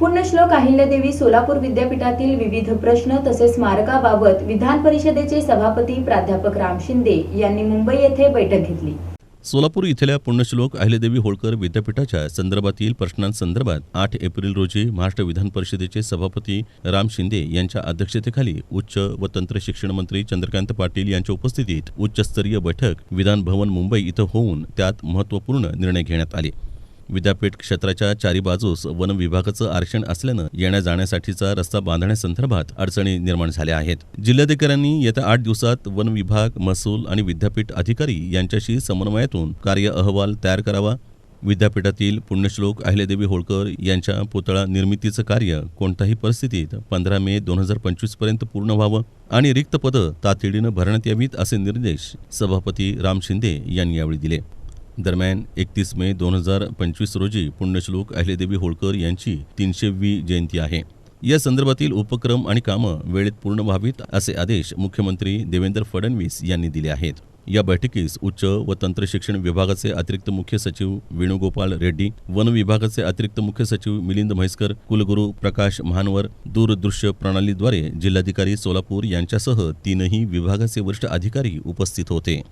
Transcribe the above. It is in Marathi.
पुण्यश्लोक अहिल्यादेवी सोलापूर विद्यापीठातील विविध प्रश्न तसेच स्मारकाबाबत विधान परिषदेचे सभापती प्राध्यापक राम शिंदे यांनी मुंबई येथे बैठक घेतली. सोलापूर इथल्या पुण्यश्लोक अहिल्यादेवी होळकर विद्यापीठाच्या संदर्भातील प्रश्नांसंदर्भात आठ एप्रिल रोजी महाराष्ट्र विधान परिषदेचे सभापती राम शिंदे यांच्या अध्यक्षतेखाली उच्च व तंत्र शिक्षण मंत्री चंद्रकांत पाटील यांच्या उपस्थितीत उच्चस्तरीय बैठक विधान भवन मुंबई इथं होऊन त्यात महत्त्वपूर्ण निर्णय घेण्यात आले. विद्यापीठ क्षेत्राच्या चारी बाजूस वन विभागाचं आरक्षण असल्यानं येण्या जाण्यासाठीचा रस्ता बांधण्यासंदर्भात अडचणी निर्माण झाल्या आहेत. जिल्हाधिकाऱ्यांनी येत्या आठ दिवसात वन विभाग महसूल आणि विद्यापीठ अधिकारी यांच्याशी समन्वयातून कार्य अहवाल तयार करावा. विद्यापीठातील पुण्यश्लोक अहिल्यादेवी होळकर यांच्या पुतळा निर्मितीचं कार्य कोणत्याही परिस्थितीत पंधरा मे दोन हजार पंचवीसपर्यंत पूर्ण व्हावं आणि रिक्त पदं तातडीनं भरण्यात यावीत असे निर्देश सभापती राम शिंदे यांनी यावेळी दिले. दरम्यान एकतीस मे दोन हजार पंचवीस रोजी पुण्यश्लोक अहिल्यादेवी होळकर यांची तीनशेवी जयंती आहे. या संदर्भातील उपक्रम आणि कामं वेळेत पूर्ण व्हावीत असे आदेश मुख्यमंत्री देवेंद्र फडणवीस यांनी दिले आहेत. या बैठकीस उच्च व तंत्रशिक्षण विभागाचे अतिरिक्त मुख्य सचिव वेणुगोपाल रेड्डी वन विभागाचे अतिरिक्त मुख्य सचिव मिलिंद म्हैसकर कुलगुरू प्रकाश महानवर दूरदृश्य प्रणालीद्वारे जिल्हाधिकारी सोलापूर यांच्यासह तीनही विभागाचे वरिष्ठ अधिकारी उपस्थित होते.